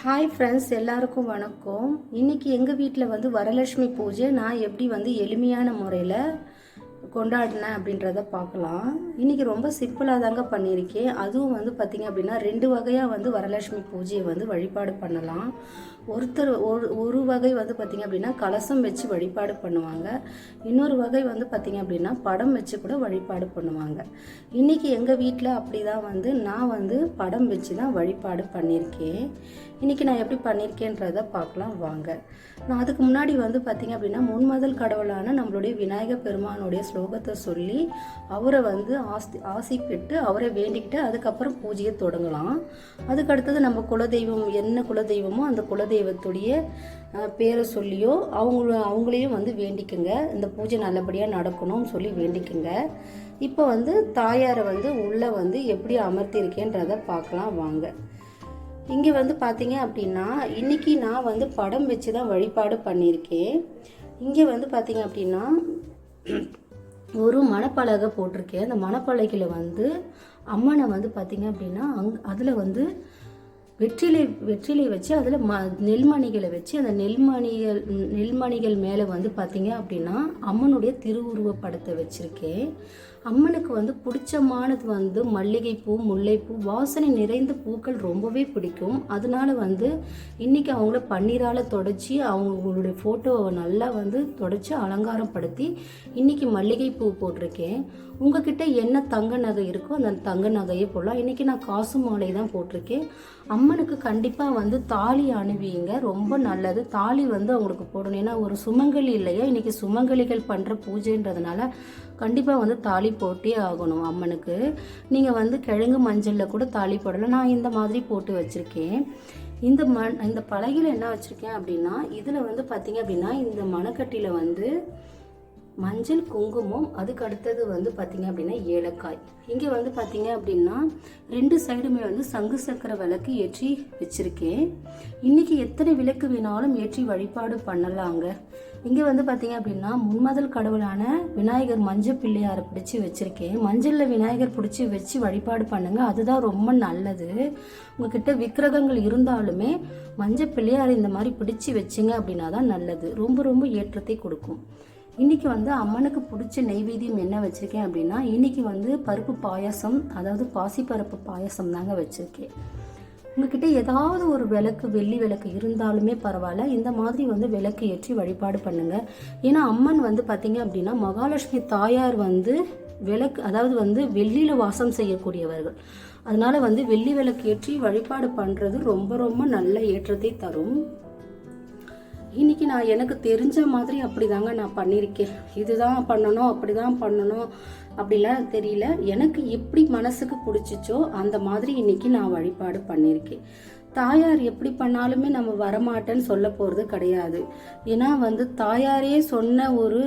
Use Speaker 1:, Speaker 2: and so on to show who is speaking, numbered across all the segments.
Speaker 1: Hi friends எல்லாருக்கும் வணக்கம். இன்றைக்கி எங்கள் வீட்டில் வந்து வரலட்சுமி பூஜை நான் எப்படி வந்து எளிமையான முறையில் கொண்டாடினேன் அப்படின்றத பார்க்கலாம். இன்றைக்கி ரொம்ப சிம்பிளாக தாங்க பண்ணியிருக்கேன். அதுவும் வந்து பார்த்திங்க அப்படின்னா ரெண்டு வகையாக வந்து வரலட்சுமி பூஜையை வந்து வழிபாடு பண்ணலாம். ஒருத்தர் ஒரு ஒரு வகை வந்து பார்த்திங்க அப்படின்னா கலசம் வச்சு வழிபாடு பண்ணுவாங்க. இன்னொரு வகை வந்து பார்த்திங்க அப்படின்னா படம் வச்சு கூட வழிபாடு பண்ணுவாங்க. இன்னைக்கு எங்கள் வீட்டில் அப்படி தான் வந்து நான் வந்து படம் வச்சு தான் வழிபாடு பண்ணியிருக்கேன். இன்றைக்கி நான் எப்படி பண்ணியிருக்கேன்றத பார்க்கலாம் வாங்க. நான் அதுக்கு முன்னாடி வந்து பார்த்திங்க அப்படின்னா முன்மதல் கடவுளான நம்மளுடைய விநாயகர் பெருமானுடைய ஸ்லோகத்தை சொல்லி அவரை வந்து ஆஸ்தி ஆசி பெற்று அவரை வேண்டிக்கிட்டு அதுக்கப்புறம் பூஜையை தொடங்கலாம். அதுக்கு அடுத்தது நம்ம குலதெய்வம் என்ன குலதெய்வமோ அந்த குலதெய்வத்துடைய பேரை சொல்லியோ அவங்க அவங்களையும் வந்து வேண்டிக்குங்க. இந்த பூஜை நல்லபடியாக நடக்கணும்னு சொல்லி வேண்டிக்குங்க. இப்போ வந்து தாயாரை வந்து உள்ளே வந்து எப்படி அமர்த்தியிருக்கேன்றதை பார்க்கலாம் வாங்க. இங்கே வந்து பார்த்தீங்க அப்படின்னா இன்னைக்கு நான் வந்து படம் வச்சு தான் வழிபாடு பண்ணியிருக்கேன். இங்கே வந்து பார்த்தீங்க அப்படின்னா ஒரு மணப்பலகை போட்டிருக்கேன். அந்த மணப்பலகையில் வந்து அம்மனை வந்து பார்த்தீங்க அப்படின்னா அங் அதில் வந்து வெற்றிலை வெற்றிலை வச்சு அதில் ம நெல்மணிகளை வச்சு அந்த நெல்மணிகள் நெல்மணிகள் மேலே வந்து பார்த்தீங்க அப்படின்னா அம்மனுடைய திருவுருவ படத்தை வச்சுருக்கேன். அம்மனுக்கு வந்து பிடிச்சமானது வந்து மல்லிகைப்பூ முல்லைப்பூ வாசனை நிறைந்த பூக்கள் ரொம்பவே பிடிக்கும். அதனால வந்து இன்னைக்கு அவங்கள பன்னீரால் தொடச்சி அவங்களுடைய ஃபோட்டோவை நல்லா வந்து தொடச்சி அலங்காரம் படுத்தி இன்னைக்கு மல்லிகைப்பூ போட்டிருக்கேன். உங்ககிட்ட என்ன தங்க நகை இருக்கோ அந்த தங்க நகையை போடலாம். இன்றைக்கி நான் காசு மாலை தான் போட்டிருக்கேன். அம்மனுக்கு கண்டிப்பாக வந்து தாலி அணிவிங்க. ரொம்ப நல்லது. தாலி வந்து அவங்களுக்கு போடணும். ஏன்னா ஒரு சுமங்கலி இல்லையா? இன்றைக்கி சுமங்கலிகள் பண்ணுற பூஜைன்றதுனால கண்டிப்பாக வந்து தாலி போட்டே ஆகணும் அம்மனுக்கு. நீங்கள் வந்து கிழங்கு மஞ்சளில் கூட தாலி போடலாம். நான் இந்த மாதிரி போட்டு வச்சுருக்கேன். இந்த மண் இந்த பலகையில் என்ன வச்சுருக்கேன் அப்படின்னா இதில் வந்து பார்த்திங்க அப்படின்னா இந்த மணக்கட்டியில் வந்து மஞ்சள் குங்குமம் அதுக்கு அடுத்தது வந்து பார்த்தீங்க அப்படின்னா ஏலக்காய். இங்கே வந்து பார்த்தீங்க அப்படின்னா ரெண்டு சைடுமே வந்து சங்கு சக்கர விளக்கு ஏற்றி வச்சுருக்கேன். இன்னைக்கு எத்தனை விளக்கு வேணாலும் ஏற்றி வழிபாடு பண்ணலாங்க. இங்கே வந்து பார்த்தீங்க அப்படின்னா முன்மதல் கடவுளான விநாயகர் மஞ்சள் பிள்ளையாரை பிடிச்சி வச்சுருக்கேன். மஞ்சளில் விநாயகர் பிடிச்சி வச்சு வழிபாடு பண்ணுங்கள் அதுதான் ரொம்ப நல்லது. உங்ககிட்ட விக்கிரகங்கள் இருந்தாலுமே மஞ்சள் பிள்ளையார் இந்த மாதிரி பிடிச்சி வச்சிங்க அப்படின்னா தான் நல்லது. ரொம்ப ரொம்ப ஏற்றத்தை கொடுக்கும். இன்னைக்கு வந்து அம்மனுக்கு பிடிச்ச நெய்வேத்தியம் என்ன வச்சிருக்கேன் அப்படின்னா இன்னைக்கு வந்து பருப்பு பாயாசம் அதாவது பாசிப்பருப்பு பாயசம் தாங்க வச்சிருக்கேன். உங்ககிட்ட ஏதாவது ஒரு விளக்கு வெள்ளி விளக்கு இருந்தாலுமே பரவாயில்ல. இந்த மாதிரி வந்து விளக்கு ஏற்றி வழிபாடு பண்ணுங்க. ஏன்னா அம்மன் வந்து பார்த்தீங்க அப்படின்னா மகாலட்சுமி தாயார் வந்து விளக்கு அதாவது வந்து வெள்ளியில வாசம் செய்யக்கூடியவர்கள். அதனால வந்து வெள்ளி விளக்கு ஏற்றி வழிபாடு பண்றது ரொம்ப ரொம்ப நல்ல ஏற்றத்தை தரும். இன்னைக்கு நான் எனக்கு தெரிஞ்ச மாதிரி அப்படிதாங்க நான் பண்ணியிருக்கேன். இதுதான் பண்ணணும் அப்படிதான் பண்ணணும் அப்படிலாம் தெரியல. எனக்கு எப்படி மனசுக்கு பிடிச்சிச்சோ அந்த மாதிரி இன்னைக்கு நான் வழிபாடு பண்ணியிருக்கேன். தாயார் எப்படி பண்ணாலுமே நம்ம வரமாட்டேன்னு சொல்ல போகிறது கிடையாது. ஏன்னா வந்து தாயாரே சொன்ன ஒரு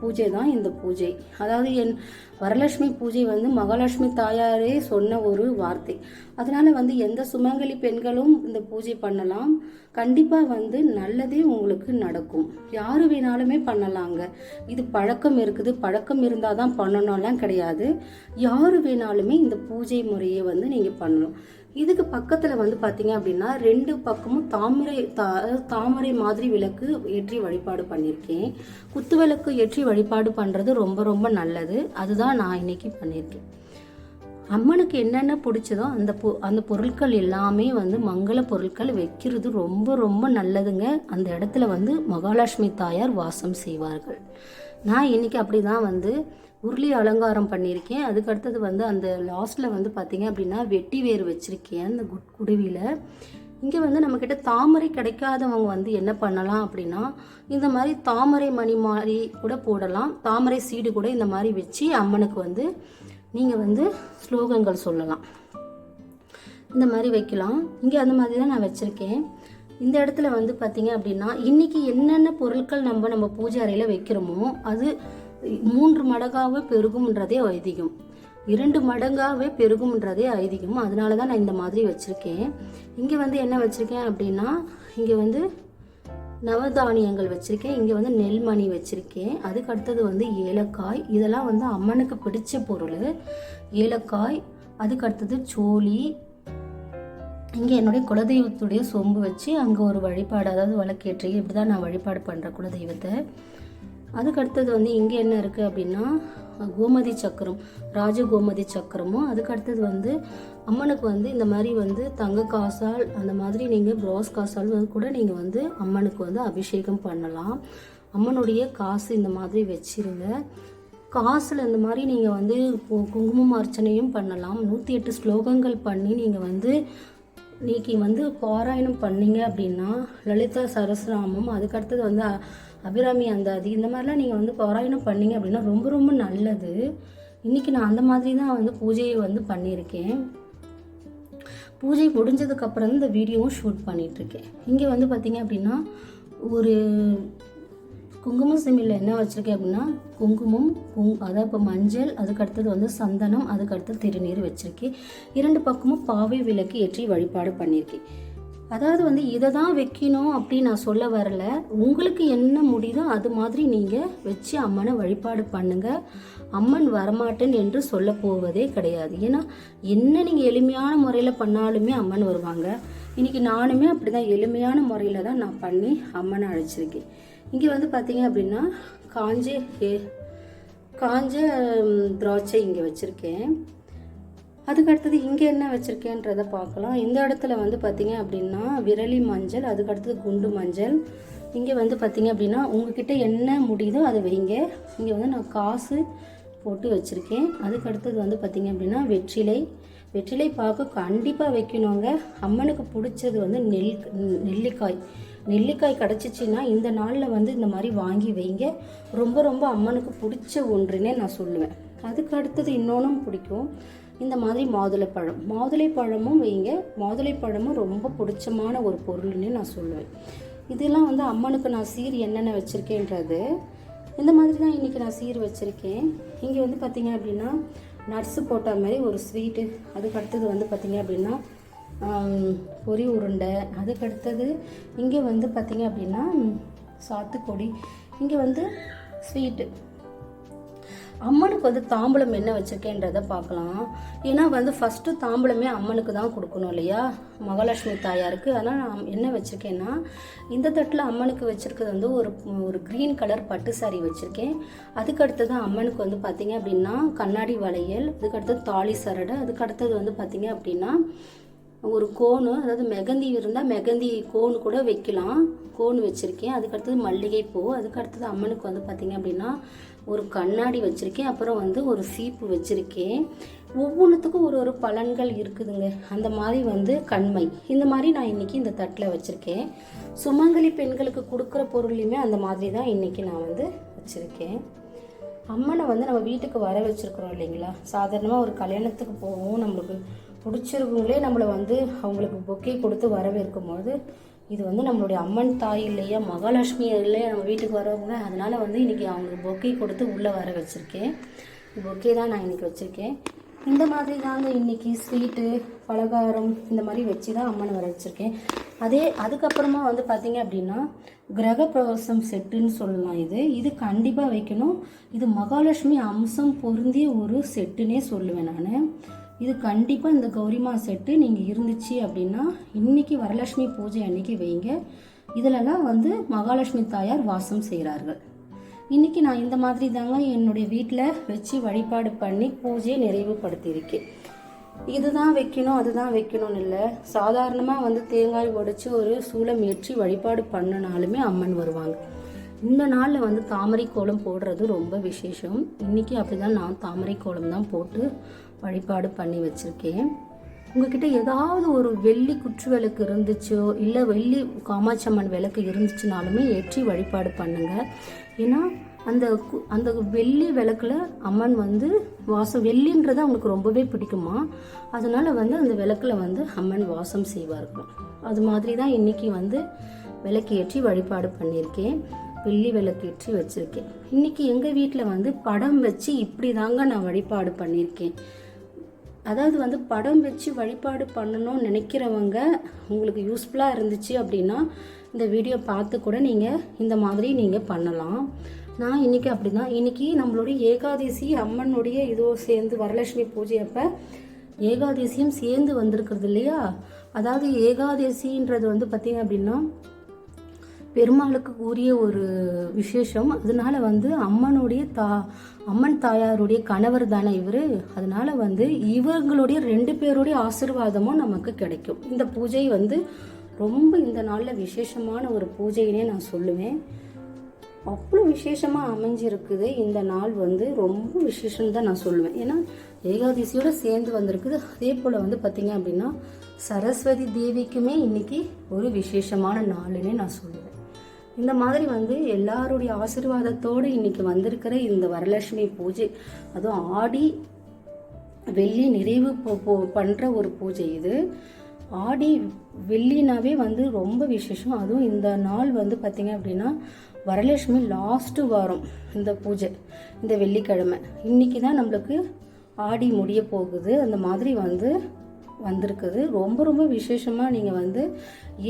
Speaker 1: பூஜை தான் இந்த பூஜை. அதாவது என் வரலட்சுமி பூஜை வந்து மகாலட்சுமி தாயாரே சொன்ன ஒரு வார்த்தை. அதனால வந்து எந்த சுமங்கலி பெண்களும் இந்த பூஜை பண்ணலாம். கண்டிப்பாக வந்து நல்லதே உங்களுக்கு நடக்கும். யார் வேணாலுமே பண்ணலாங்க. இது பழக்கம் இருக்குது. பழக்கம் இருந்தால் தான் பண்ணணும்லாம் கிடையாது. யார் வேணாலுமே இந்த பூஜை முறையை வந்து நீங்கள் பண்ணணும். இதுக்கு பக்கத்தில் வந்து பார்த்தீங்க அப்படின்னா ரெண்டு பக்கமும் தாமரை தா தாமரை மாதிரி விளக்கு ஏற்றி வழிபாடு பண்ணியிருக்கேன் குத்து விளக்கு ஏற்றி வழிபாடு பண்ணுறது ரொம்ப ரொம்ப நல்லது. அதுதான் நான் இன்னைக்கு பண்ணியிருக்கேன் அம்மனுக்கு என்னென்ன பிடிச்சதோ அந்த பொ அந்த பொருட்கள் எல்லாமே வந்து மங்கள பொருட்கள் வைக்கிறது ரொம்ப ரொம்ப நல்லதுங்க. அந்த இடத்துல வந்து மகாலட்சுமி தாயார் வாசம் செய்வார்கள். நான் இன்னைக்கு அப்படி தான் வந்து உருளி அலங்காரம் பண்ணியிருக்கேன். அதுக்கு அடுத்தது வந்து அந்த லாஸ்ட்டில் வந்து பார்த்திங்க அப்படின்னா வெட்டி வேர் வச்சுருக்கேன் அந்த குட் குடுவியில் இங்கே வந்து நம்மக்கிட்ட தாமரை கிடைக்காதவங்க வந்து என்ன பண்ணலாம் அப்படின்னா இந்த மாதிரி தாமரை மணி மாதிரி கூட போடலாம். தாமரை சீடு கூட இந்த மாதிரி வச்சு அம்மனுக்கு வந்து நீங்கள் வந்து ஸ்லோகங்கள் சொல்லலாம். இந்த மாதிரி வைக்கலாம். இங்கே அந்த மாதிரி தான் நான் வச்சுருக்கேன். இந்த இடத்துல வந்து பார்த்தீங்க அப்படின்னா இன்னைக்கு என்னென்ன பொருட்கள் நம்ம நம்ம பூஜை அறையில் வைக்கிறோமோ அது மூன்று மடங்காகவே பெருகும்ன்றதே ஐதீகம். இரண்டு மடங்காகவே பெருகும்ன்றதே ஐதீகம். அதனால தான் நான் இந்த மாதிரி வச்சுருக்கேன். இங்கே வந்து என்ன வச்சுருக்கேன் அப்படின்னா இங்கே வந்து நவதானியங்கள் வச்சுருக்கேன். இங்கே வந்து நெல்மணி வச்சுருக்கேன். அதுக்கு அடுத்தது வந்து ஏலக்காய். இதெல்லாம் வந்து அம்மனுக்கு பிடிச்ச பொருள். ஏலக்காய் அதுக்கு அடுத்தது சோளி. இங்கே என்னுடைய குலதெய்வத்துடைய சொம்பு வச்சு அங்கே ஒரு வழிபாடு அதாவது வழக்கேற்றி இப்படி தான் நான் வழிபாடு பண்ணுறேன் குலதெய்வத்தை. அதுக்கு அடுத்தது வந்து இங்கே என்ன இருக்குது அப்படின்னா கோமதி சக்கரம் ராஜ கோமதி சக்கரமும். அதுக்கு அடுத்தது வந்து அம்மனுக்கு வந்து இந்த மாதிரி வந்து தங்க காசால் அந்த மாதிரி நீங்கள் ப்ரோஸ் காசால் வந்து கூட நீங்கள் வந்து அம்மனுக்கு வந்து அபிஷேகம் பண்ணலாம். அம்மனுடைய காசு இந்த மாதிரி வச்சிருங்க. காசில் இந்த மாதிரி நீங்கள் வந்து குங்குமம் அர்ச்சனையும் பண்ணலாம். நூற்றி எட்டு ஸ்லோகங்கள் பண்ணி நீங்கள் வந்து இன்னைக்கு வந்து பாராயணம் பண்ணீங்க அப்படின்னா லலிதா சரஸ்ராமம் அதுக்கடுத்தது வந்து அ- அபிராமி அந்தாதி இந்த மாதிரிலாம் நீங்கள் வந்து பாராயணம் பண்ணீங்க அப்படின்னா ரொம்ப ரொம்ப நல்லது. இன்னைக்கு நான் அந்த மாதிரி தான் வந்து பூஜையை வந்து பண்ணியிருக்கேன். பூஜை முடிஞ்சதுக்கப்புறம் இந்த வீடியோவும் ஷூட் பண்ணிகிட்ருக்கேன் இங்கே வந்து பார்த்தீங்க அப்படின்னா ஒரு குங்குமம் சிமிழில் என்ன வச்சுருக்கேன் அப்படின்னா குங்குமம் குங் அதாவது இப்போ மஞ்சள் அதுக்கு அடுத்தது வந்து சந்தனம் அதுக்கு அடுத்தது திருநீர் வச்சுருக்கேன். இரண்டு பக்கமும் பாவை விளக்கு ஏற்றி வழிபாடு பண்ணியிருக்கேன் அதாவது வந்து இதை தான் வைக்கணும் அப்படின்னு நான் சொல்ல வரல. உங்களுக்கு என்ன முடியுதோ அது மாதிரி நீங்கள் வச்சு அம்மனை வழிபாடு பண்ணுங்கள் அம்மன் வரமாட்டேன் என்று சொல்ல போவதே கிடையாது. ஏன்னா என்ன நீங்கள் எளிமையான முறையில் பண்ணாலுமே அம்மன் வருவாங்க. இன்னைக்கு நானுமே அப்படி தான் எளிமையான முறையில் தான் நான் பண்ணி அம்மனை அழைச்சிருக்கேன். இங்கே வந்து பார்த்தீங்க அப்படின்னா காஞ்ச காஞ்ச திராட்சை இங்கே வச்சுருக்கேன். அதுக்கு அடுத்தது இங்கே என்ன வச்சுருக்கேன்றதை பார்க்கலாம். இந்த இடத்துல வந்து பார்த்தீங்க அப்படின்னா விரலி மஞ்சள் அதுக்கு அடுத்தது குண்டு மஞ்சள். இங்கே வந்து பார்த்தீங்க அப்படின்னா உங்ககிட்ட என்ன முடியுதோ அதை வைங்க. இங்கே வந்து நான் காசு போட்டு வச்சுருக்கேன். அதுக்கு அடுத்தது வந்து பார்த்தீங்க அப்படின்னா வெற்றிலை. வெற்றிலை பார்க்க கண்டிப்பாக வைக்கணுங்க. அம்மனுக்கு பிடிச்சது வந்து நெல் நெல்லிக்காய். நெல்லிக்காய் கிடச்சிச்சின்னா இந்த நாளில் வந்து இந்த மாதிரி வாங்கி வைங்க. ரொம்ப ரொம்ப அம்மனுக்கு பிடிச்ச ஒன்றுன்னே நான் சொல்லுவேன். அதுக்கு அடுத்தது இன்னொன்றும் பிடிக்கும். இந்த மாதிரி மாதுளைப்பழம். மாதுளைப்பழமும் வைங்க. மாதுளைப்பழமும் ரொம்ப பிடிச்சமான ஒரு பொருள்னு நான் சொல்லுவேன். இதெல்லாம் வந்து அம்மனுக்கு நான் சீர் என்னென்ன வச்சுருக்கேன்றது இந்த மாதிரி தான் இன்றைக்கி நான் சீர் வச்சுருக்கேன். இங்கே வந்து பார்த்திங்க அப்படின்னா நட்ஸு போட்ட மாதிரி ஒரு ஸ்வீட்டு. அதுக்கு அடுத்தது வந்து பார்த்தீங்க அப்படின்னா பொரி உருண்டை. அதுக்கு அடுத்தது இங்கே வந்து பார்த்திங்க அப்படின்னா சாத்துக்குடி. இங்கே வந்து ஸ்வீட்டு. அம்மனுக்கு வந்து தாம்பூலம் என்ன வச்சிருக்கேன்றதை பார்க்கலாம். ஏன்னா வந்து ஃபஸ்ட்டு தாம்பூலமே அம்மனுக்கு தான் கொடுக்கணும் இல்லையா? மகாலட்சுமி தாயாருக்கு. அதனால் நான் என்ன வச்சுருக்கேன்னா இந்த தட்டில் அம்மனுக்கு வச்சுருக்கிறது வந்து ஒரு ஒரு க்ரீன் கலர் பட்டு சாரி வச்சுருக்கேன். அதுக்கு அடுத்தது அம்மனுக்கு வந்து பார்த்தீங்க அப்படின்னா கண்ணாடி வளையல் அதுக்கடுத்தது தாலி சரடை அதுக்கடுத்தது வந்து பார்த்தீங்க அப்படின்னா ஒரு கோனு அதாவது மெகந்தி இருந்தால் மெகந்தி கோன் கூட வைக்கலாம். கோன் வச்சுருக்கேன். அதுக்கடுத்தது மல்லிகைப்பூ அதுக்கடுத்தது அம்மனுக்கு வந்து பார்த்திங்க அப்படின்னா ஒரு கண்ணாடி வச்சுருக்கேன் அப்புறம் வந்து ஒரு சீப்பு வச்சுருக்கேன். ஒவ்வொன்றுத்துக்கும் ஒரு ஒரு பலன்கள் இருக்குதுங்க. அந்த மாதிரி வந்து கண்மை. இந்த மாதிரி நான் இன்றைக்கி இந்த தட்டில் வச்சுருக்கேன். சுமங்கலி பெண்களுக்கு கொடுக்குற பொருளையுமே அந்த மாதிரி தான் இன்றைக்கி நான் வந்து வச்சுருக்கேன். அம்மனை வந்து நம்ம வீட்டுக்கு வர வச்சுருக்குறோம் இல்லைங்களா? சாதாரணமாக ஒரு கல்யாணத்துக்கு போவோம் நம்மளுக்கு பிடிச்சிருக்கவங்களே நம்மளை வந்து அவங்களுக்கு பொக்கே கொடுத்து வரவேற்கும் போது இது வந்து நம்மளுடைய அம்மன் தாய் இல்லையா மகாலட்சுமி இல்லையா நம்ம வீட்டுக்கு வரவங்க அதனால் வந்து இன்றைக்கி அவங்களுக்கு பொக்கே கொடுத்து உள்ளே வர வச்சுருக்கேன். பொக்கே தான் நான் இன்றைக்கி வச்சுருக்கேன். இந்த மாதிரி தாங்க இன்னைக்கு ஸ்வீட்டு பலகாரம் இந்த மாதிரி வச்சு தான் அம்மனை வர வச்சுருக்கேன். அதே அதுக்கப்புறமா வந்து பார்த்திங்க அப்படின்னா கிரகப்பிரவேசம் செட்டுன்னு சொல்லலாம் இது. இது கண்டிப்பாக வைக்கணும். இது மகாலட்சுமி அம்சம் பொருந்திய ஒரு செட்டுன்னே சொல்லுவேன் நான். இது கண்டிப்பாக இந்த கௌரிமா செட்டு நீங்கள் இருந்துச்சு அப்படின்னா இன்னைக்கு வரலட்சுமி பூஜை அன்னைக்கு வைங்க. இதிலலாம் வந்து மகாலட்சுமி தாயார் வாசம் செய்கிறார்கள் இன்னைக்கு நான் இந்த மாதிரி தாங்க என்னுடைய வீட்டில் வச்சு வழிபாடு பண்ணி பூஜையை நிறைவுபடுத்தியிருக்கேன். இதுதான் வைக்கணும் அதுதான் வைக்கணும்னு இல்லை. சாதாரணமாக வந்து தேங்காய் உடைச்சி ஒரு சூளம் ஏற்றி வழிபாடு பண்ணினாலுமே அம்மன் வருவாங்க. இந்த நாளில் வந்து தாமரை கோலம் போடுறது ரொம்ப விசேஷம். இன்னைக்கு அப்படிதான் நான் தாமரை கோலம் தான் போட்டு வழிபாடு பண்ணி வச்சுருக்கேன். உங்ககிட்ட ஏதாவது ஒரு வெள்ளி குற்று விளக்கு இருந்துச்சோ இல்லை வெள்ளி காமாட்சம்மன் விளக்கு இருந்துச்சுனாலுமே ஏற்றி வழிபாடு பண்ணுங்கள் ஏன்னா அந்த அந்த வெள்ளி விளக்குல அம்மன் வந்து வாசம் வெள்ளின்றது அவங்களுக்கு ரொம்பவே பிடிக்குமா? அதனால வந்து அந்த விளக்குல வந்து அம்மன் வாசம் செய்வார்கள் அது மாதிரி தான் இன்னைக்கு வந்து விளக்கு ஏற்றி வழிபாடு பண்ணியிருக்கேன். வெள்ளி விளக்கு ஏற்றி வச்சுருக்கேன். இன்றைக்கி எங்கள் வீட்டில் வந்து படம் வச்சு இப்படி தாங்க நான் வழிபாடு பண்ணியிருக்கேன். அதாவது வந்து படம் வச்சு வழிபாடு பண்ணணும்னு நினைக்கிறவங்க உங்களுக்கு யூஸ்ஃபுல்லாக இருந்துச்சு அப்படின்னா இந்த வீடியோ பார்த்து கூட நீங்கள் இந்த மாதிரி நீங்கள் பண்ணலாம். நான் இன்னைக்கு அப்படிதான் இன்னைக்கு நம்மளுடைய ஏகாதசி அம்மனுடைய இதோ சேர்ந்து வரலட்சுமி பூஜை அப்போ ஏகாதசியும் சேர்ந்து வந்திருக்கிறது இல்லையா? அதாவது ஏகாதசின்றது வந்து பார்த்திங்க அப்படின்னா பெருமாளுக்கு கூறிய ஒரு விசேஷம். அதனால வந்து அம்மனுடைய தா அம்மன் தாயாருடைய கணவர் தானே இவர். அதனால வந்து இவங்களுடைய ரெண்டு பேருடைய ஆசிர்வாதமும் நமக்கு கிடைக்கும். இந்த பூஜை வந்து ரொம்ப இந்த நாளில் விசேஷமான ஒரு பூஜைன்னே நான் சொல்லுவேன். அவ்வளோ விசேஷமாக அமைஞ்சிருக்குது. இந்த நாள் வந்து ரொம்ப விசேஷம் தான் நான் சொல்லுவேன். ஏன்னா ஏகாதசியோட சேர்ந்து வந்திருக்குது. அதே போல் வந்து பார்த்தீங்க அப்படின்னா சரஸ்வதி தேவிக்குமே இன்னைக்கு ஒரு விசேஷமான நாளுன்னே நான் சொல்லுவேன். இந்த மாதிரி வந்து எல்லாருடைய ஆசீர்வாதத்தோடு இன்னைக்கு வந்திருக்கிற இந்த வரலட்சுமி பூஜை. அதுவும் ஆடி வெள்ளி நிறைவு போ- ஒரு பூஜை இது. ஆடி வெள்ளினாவே வந்து ரொம்ப விசேஷம். அதுவும் இந்த நாள் வந்து பார்த்திங்க அப்படின்னா வரலட்சுமி லாஸ்ட்டு வாரம் இந்த பூஜை இந்த வெள்ளிக்கிழமை. இன்றைக்கி தான் நம்மளுக்கு ஆடி முடிய போகுது. அந்த மாதிரி வந்து வந்திருக்குது. ரொம்ப ரொம்ப விசேஷமாக நீங்கள் வந்து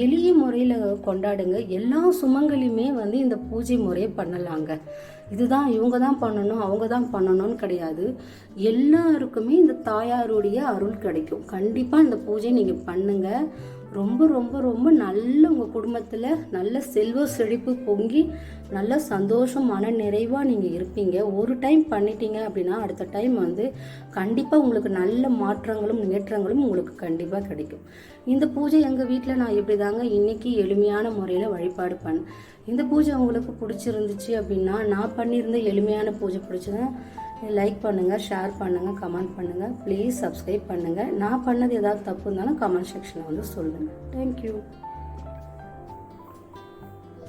Speaker 1: எளிய முறையில் கொண்டாடுங்க. எல்லா சுமங்கலியுமே வந்து இந்த பூஜை முறையை பண்ணலாங்க. இதுதான் இவங்க தான் பண்ணணும் அவங்க தான் பண்ணணும்னு கிடையாது. எல்லாருக்குமே இந்த தாயாருடைய அருள் கிடைக்கும். கண்டிப்பாக இந்த பூஜை நீங்கள் பண்ணுங்கள் ரொம்ப ரொம்ப ரொம்ப நல்ல உங்கள் குடும்பத்தில் நல்ல செல்வ செழிப்பு பொங்கி நல்ல சந்தோஷம் மன நிறைவாக நீங்கள் இருப்பீங்க. ஒரு டைம் பண்ணிட்டீங்க அப்படின்னா அடுத்த டைம் வந்து கண்டிப்பாக உங்களுக்கு நல்ல மாற்றங்களும் ஏற்றங்களும் உங்களுக்கு கண்டிப்பாக கிடைக்கும். இந்த பூஜை எங்கள் வீட்டில் நான் எப்படி தாங்க இன்றைக்கி எளிமையான முறையில் வழிபாடு பண்ணேன். இந்த பூஜை உங்களுக்கு பிடிச்சிருந்துச்சு அப்படின்னா நான் பண்ணியிருந்த எளிமையான பூஜை பிடிச்சதுன்னா லைக் பண்ணுங்கள் ஷேர் பண்ணுங்கள் கமெண்ட் பண்ணுங்கள் ப்ளீஸ் சப்ஸ்கிரைப் பண்ணுங்கள் நான் பண்ணது ஏதாவது தப்பு இருந்தாலும் கமெண்ட் செக்ஷனில் வந்து சொல்லுங்கள் தேங்க்யூ